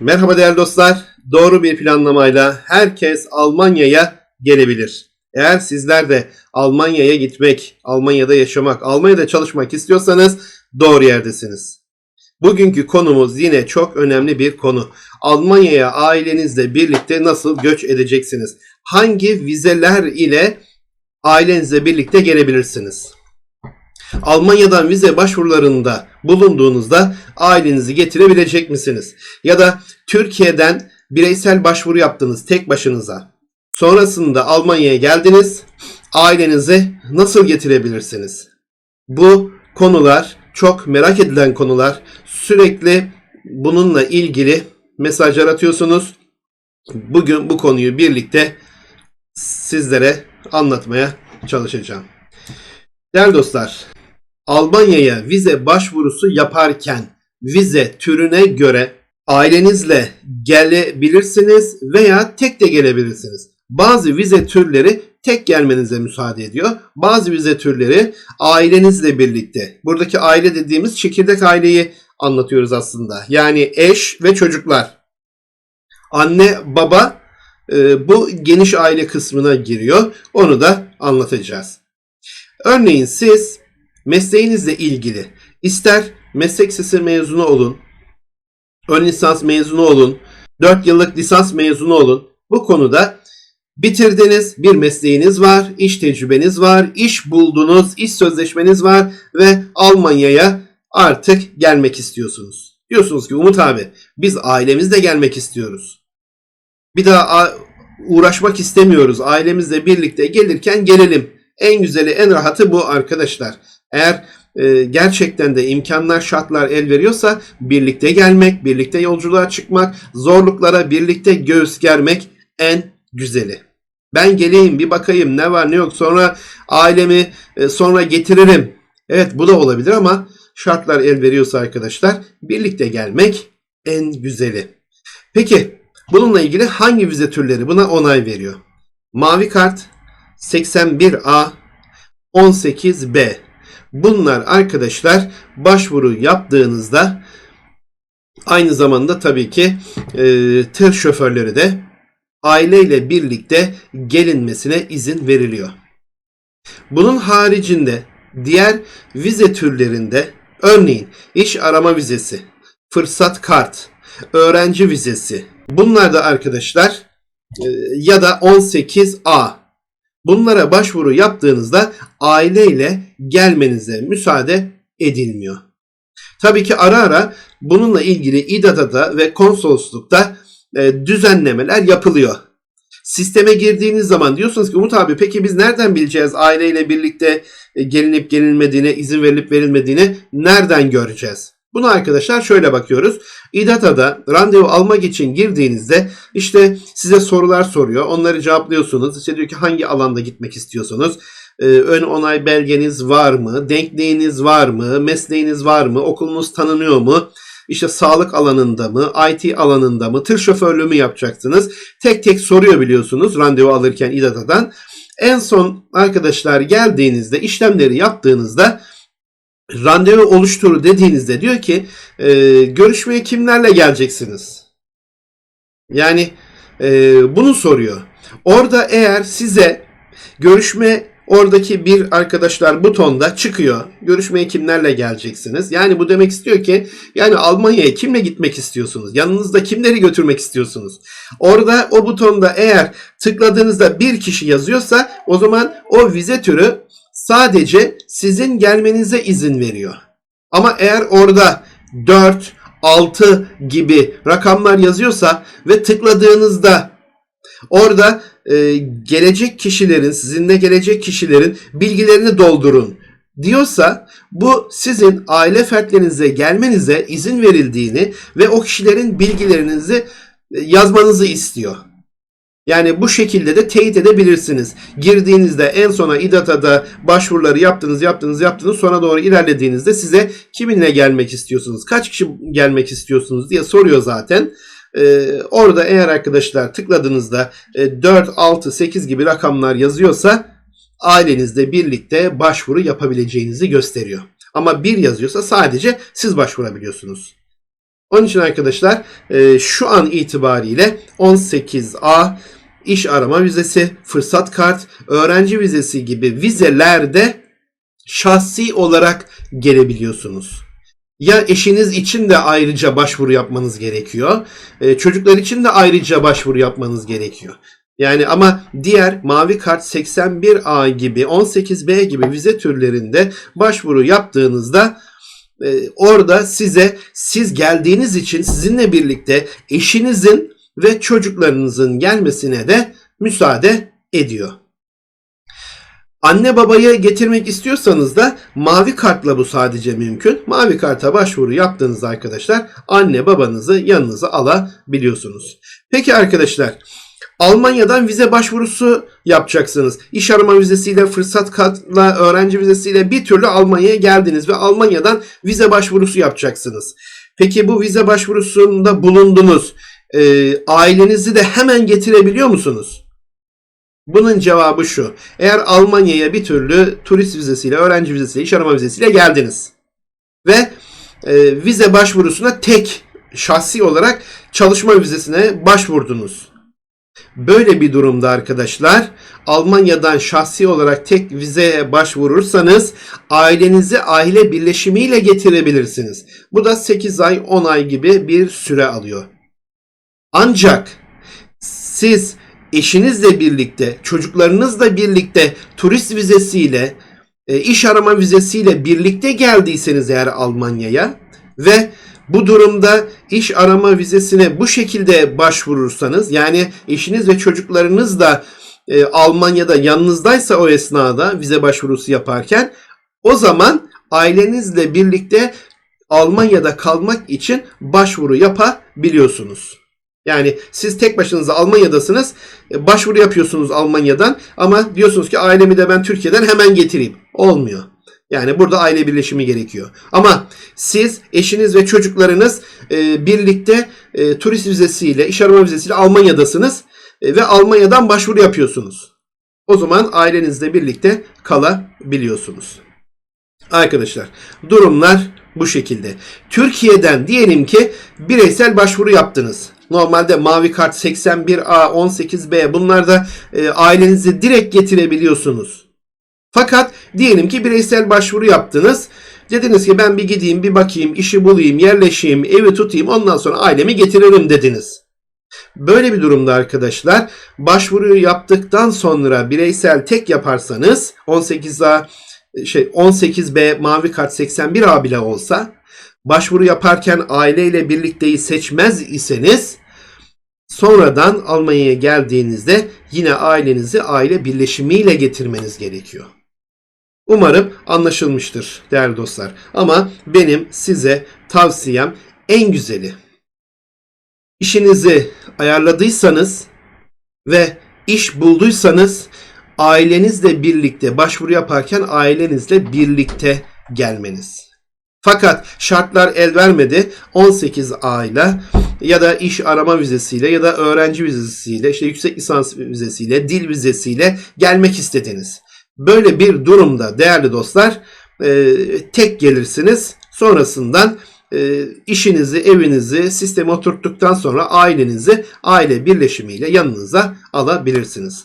Merhaba değerli dostlar. Doğru bir planlamayla herkes Almanya'ya gelebilir. Eğer sizler de Almanya'ya gitmek, Almanya'da yaşamak, Almanya'da çalışmak istiyorsanız doğru yerdesiniz. Bugünkü konumuz yine çok önemli bir konu. Almanya'ya ailenizle birlikte nasıl göç edeceksiniz? Hangi vizeler ile ailenizle birlikte gelebilirsiniz? Almanya'dan vize başvurularında bulunduğunuzda ailenizi getirebilecek misiniz? Ya da Türkiye'den bireysel başvuru yaptınız tek başınıza. Sonrasında Almanya'ya geldiniz. Ailenizi nasıl getirebilirsiniz? Bu konular çok merak edilen konular. Sürekli bununla ilgili mesajlar atıyorsunuz. Bugün bu konuyu birlikte sizlere anlatmaya çalışacağım. Değerli dostlar, Almanya'ya vize başvurusu yaparken vize türüne göre ailenizle gelebilirsiniz veya tek de gelebilirsiniz. Bazı vize türleri tek gelmenize müsaade ediyor. Bazı vize türleri ailenizle birlikte. Buradaki aile dediğimiz çekirdek aileyi anlatıyoruz aslında. Yani eş ve çocuklar. Anne, baba e, bu geniş aile kısmına giriyor. Onu da anlatacağız. Örneğin siz mesleğinizle ilgili ister meslek lisesi mezunu olun, ön lisans mezunu olun, 4 yıllık lisans mezunu olun. Bu konuda bitirdiniz, bir mesleğiniz var, iş tecrübeniz var, iş buldunuz, iş sözleşmeniz var ve Almanya'ya artık gelmek istiyorsunuz. Diyorsunuz ki Umut abi biz ailemizle gelmek istiyoruz. Bir daha uğraşmak istemiyoruz. Ailemizle birlikte gelirken gelelim. En güzeli, en rahatı bu arkadaşlar. Eğer e, gerçekten de imkanlar, şartlar el veriyorsa birlikte gelmek, birlikte yolculuğa çıkmak, zorluklara birlikte göğüs germek en güzeli. Ben geleyim bir bakayım ne var ne yok sonra ailemi e, sonra getiririm. Evet bu da olabilir ama şartlar el veriyorsa arkadaşlar birlikte gelmek en güzeli. Peki bununla ilgili hangi vize türleri buna onay veriyor? Mavi kart 81A 18B Bunlar arkadaşlar başvuru yaptığınızda aynı zamanda tabii ki e, tır şoförleri de aileyle birlikte gelinmesine izin veriliyor. Bunun haricinde diğer vize türlerinde örneğin iş arama vizesi, fırsat kart, öğrenci vizesi bunlar da arkadaşlar e, ya da 18A Bunlara başvuru yaptığınızda aileyle gelmenize müsaade edilmiyor. Tabii ki ara ara bununla ilgili İDAD'da ve konsoloslukta e, düzenlemeler yapılıyor. Sisteme girdiğiniz zaman diyorsunuz ki Umut abi peki biz nereden bileceğiz aileyle birlikte e, gelinip gelinmediğine, izin verilip verilmediğini nereden göreceğiz? Bunu arkadaşlar şöyle bakıyoruz. İDATA'da randevu almak için girdiğinizde işte size sorular soruyor. Onları cevaplıyorsunuz. İşte diyor ki hangi alanda gitmek istiyorsunuz? Ee, ön onay belgeniz var mı? Denkliğiniz var mı? Mesleğiniz var mı? Okulunuz tanınıyor mu? İşte sağlık alanında mı? IT alanında mı? Tır şoförlüğü mü yapacaksınız? Tek tek soruyor biliyorsunuz randevu alırken İDATA'dan. En son arkadaşlar geldiğinizde işlemleri yaptığınızda randevu oluştur dediğinizde diyor ki e, görüşmeye kimlerle geleceksiniz? Yani e, bunu soruyor. Orada eğer size görüşme oradaki bir arkadaşlar butonda çıkıyor. Görüşmeye kimlerle geleceksiniz? Yani bu demek istiyor ki yani Almanya'ya kimle gitmek istiyorsunuz? Yanınızda kimleri götürmek istiyorsunuz? Orada o butonda eğer tıkladığınızda bir kişi yazıyorsa o zaman o vize türü sadece sizin gelmenize izin veriyor. Ama eğer orada 4, 6 gibi rakamlar yazıyorsa ve tıkladığınızda orada e, gelecek kişilerin, sizinle gelecek kişilerin bilgilerini doldurun diyorsa bu sizin aile fertlerinize gelmenize izin verildiğini ve o kişilerin bilgilerinizi e, yazmanızı istiyor. Yani bu şekilde de teyit edebilirsiniz. Girdiğinizde en sona İDATA'da başvuruları yaptınız, yaptınız, yaptınız. Sonra doğru ilerlediğinizde size kiminle gelmek istiyorsunuz, kaç kişi gelmek istiyorsunuz diye soruyor zaten. Ee, orada eğer arkadaşlar tıkladığınızda e, 4, 6, 8 gibi rakamlar yazıyorsa ailenizle birlikte başvuru yapabileceğinizi gösteriyor. Ama bir yazıyorsa sadece siz başvurabiliyorsunuz. Onun için arkadaşlar e, şu an itibariyle 18A iş arama vizesi, fırsat kart, öğrenci vizesi gibi vizelerde şahsi olarak gelebiliyorsunuz. Ya eşiniz için de ayrıca başvuru yapmanız gerekiyor. e, çocuklar için de ayrıca başvuru yapmanız gerekiyor. Yani ama diğer mavi kart 81A gibi 18B gibi vize türlerinde başvuru yaptığınızda e, orada size siz geldiğiniz için sizinle birlikte eşinizin ve çocuklarınızın gelmesine de müsaade ediyor. Anne babayı getirmek istiyorsanız da mavi kartla bu sadece mümkün. Mavi karta başvuru yaptığınızda arkadaşlar anne babanızı yanınıza alabiliyorsunuz. Peki arkadaşlar Almanya'dan vize başvurusu yapacaksınız. İş arama vizesiyle, fırsat kartla, öğrenci vizesiyle bir türlü Almanya'ya geldiniz ve Almanya'dan vize başvurusu yapacaksınız. Peki bu vize başvurusunda bulundunuz. Ee, ailenizi de hemen getirebiliyor musunuz? Bunun cevabı şu. Eğer Almanya'ya bir türlü turist vizesiyle, öğrenci vizesiyle, iş arama vizesiyle geldiniz ve e, vize başvurusuna tek şahsi olarak çalışma vizesine başvurdunuz. Böyle bir durumda arkadaşlar Almanya'dan şahsi olarak tek vizeye başvurursanız ailenizi aile birleşimiyle getirebilirsiniz. Bu da 8 ay 10 ay gibi bir süre alıyor. Ancak siz eşinizle birlikte, çocuklarınızla birlikte turist vizesiyle, e, iş arama vizesiyle birlikte geldiyseniz eğer Almanya'ya ve bu durumda iş arama vizesine bu şekilde başvurursanız yani eşiniz ve çocuklarınız da e, Almanya'da yanınızdaysa o esnada vize başvurusu yaparken o zaman ailenizle birlikte Almanya'da kalmak için başvuru yapabiliyorsunuz. Yani siz tek başınıza Almanya'dasınız, e, başvuru yapıyorsunuz Almanya'dan ama diyorsunuz ki ailemi de ben Türkiye'den hemen getireyim. Olmuyor. Yani burada aile birleşimi gerekiyor. Ama siz, eşiniz ve çocuklarınız e, birlikte e, turist vizesiyle, iş arama vizesiyle Almanya'dasınız e, ve Almanya'dan başvuru yapıyorsunuz. O zaman ailenizle birlikte kalabiliyorsunuz. Arkadaşlar durumlar bu şekilde. Türkiye'den diyelim ki bireysel başvuru yaptınız. Normalde mavi kart 81A, 18B bunlarda e, ailenizi direkt getirebiliyorsunuz. Fakat diyelim ki bireysel başvuru yaptınız. Dediniz ki ben bir gideyim bir bakayım işi bulayım yerleşeyim evi tutayım ondan sonra ailemi getiririm dediniz. Böyle bir durumda arkadaşlar başvuruyu yaptıktan sonra bireysel tek yaparsanız 18A şey 18B mavi kart 81A bile olsa başvuru yaparken aileyle birlikteyi seçmez iseniz sonradan Almanya'ya geldiğinizde yine ailenizi aile birleşimiyle getirmeniz gerekiyor. Umarım anlaşılmıştır değerli dostlar. Ama benim size tavsiyem en güzeli. İşinizi ayarladıysanız ve iş bulduysanız ailenizle birlikte başvuru yaparken ailenizle birlikte gelmeniz. Fakat şartlar el vermedi. 18 ayla ya da iş arama vizesiyle ya da öğrenci vizesiyle, işte yüksek lisans vizesiyle, dil vizesiyle gelmek istediniz. Böyle bir durumda değerli dostlar e, tek gelirsiniz. Sonrasından e, işinizi, evinizi, sisteme oturttuktan sonra ailenizi aile birleşimiyle yanınıza alabilirsiniz.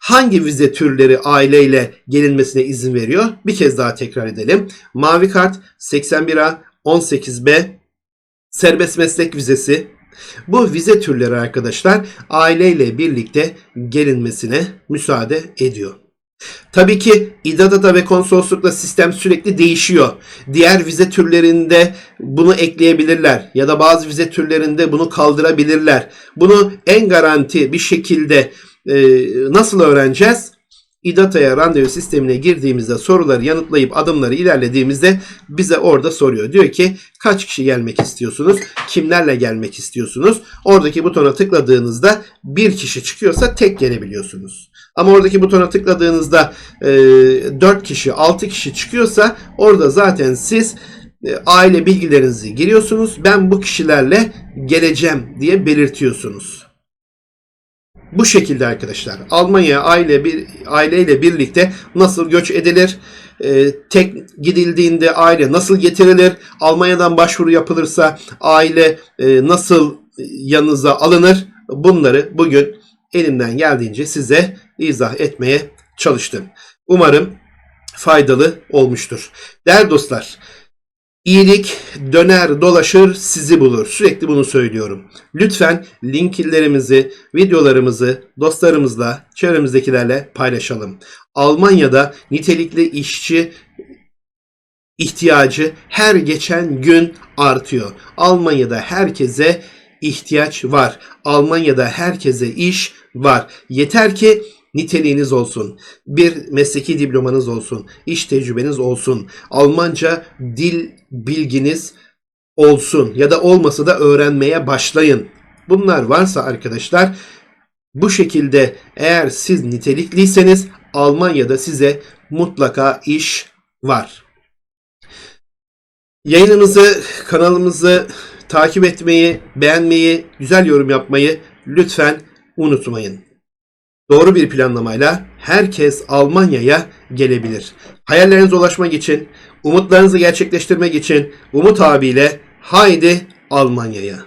Hangi vize türleri aileyle gelinmesine izin veriyor? Bir kez daha tekrar edelim. Mavi kart 81A, 18B, serbest meslek vizesi. Bu vize türleri arkadaşlar aileyle birlikte gelinmesine müsaade ediyor. Tabii ki İDADA'da ve konsoloslukla sistem sürekli değişiyor. Diğer vize türlerinde bunu ekleyebilirler ya da bazı vize türlerinde bunu kaldırabilirler. Bunu en garanti bir şekilde e, nasıl öğreneceğiz? İDATA'ya randevu sistemine girdiğimizde soruları yanıtlayıp adımları ilerlediğimizde bize orada soruyor. Diyor ki kaç kişi gelmek istiyorsunuz? Kimlerle gelmek istiyorsunuz? Oradaki butona tıkladığınızda bir kişi çıkıyorsa tek gelebiliyorsunuz. Ama oradaki butona tıkladığınızda e, 4 kişi 6 kişi çıkıyorsa orada zaten siz e, aile bilgilerinizi giriyorsunuz. Ben bu kişilerle geleceğim diye belirtiyorsunuz. Bu şekilde arkadaşlar Almanya aile bir aileyle birlikte nasıl göç edilir? e, tek gidildiğinde aile nasıl getirilir? Almanya'dan başvuru yapılırsa aile e, nasıl yanınıza alınır? Bunları bugün elimden geldiğince size izah etmeye çalıştım. Umarım faydalı olmuştur. Değerli dostlar, iyilik döner dolaşır sizi bulur. Sürekli bunu söylüyorum. Lütfen linklerimizi, videolarımızı dostlarımızla, çevremizdekilerle paylaşalım. Almanya'da nitelikli işçi ihtiyacı her geçen gün artıyor. Almanya'da herkese ihtiyaç var. Almanya'da herkese iş var. Yeter ki niteliğiniz olsun. Bir mesleki diplomanız olsun. iş tecrübeniz olsun. Almanca dil bilginiz olsun ya da olmasa da öğrenmeye başlayın. Bunlar varsa arkadaşlar bu şekilde eğer siz nitelikliyseniz Almanya'da size mutlaka iş var. Yayınımızı, kanalımızı takip etmeyi, beğenmeyi, güzel yorum yapmayı lütfen unutmayın. Doğru bir planlamayla herkes Almanya'ya gelebilir. Hayallerinize ulaşmak için, umutlarınızı gerçekleştirmek için Umut abiyle haydi Almanya'ya.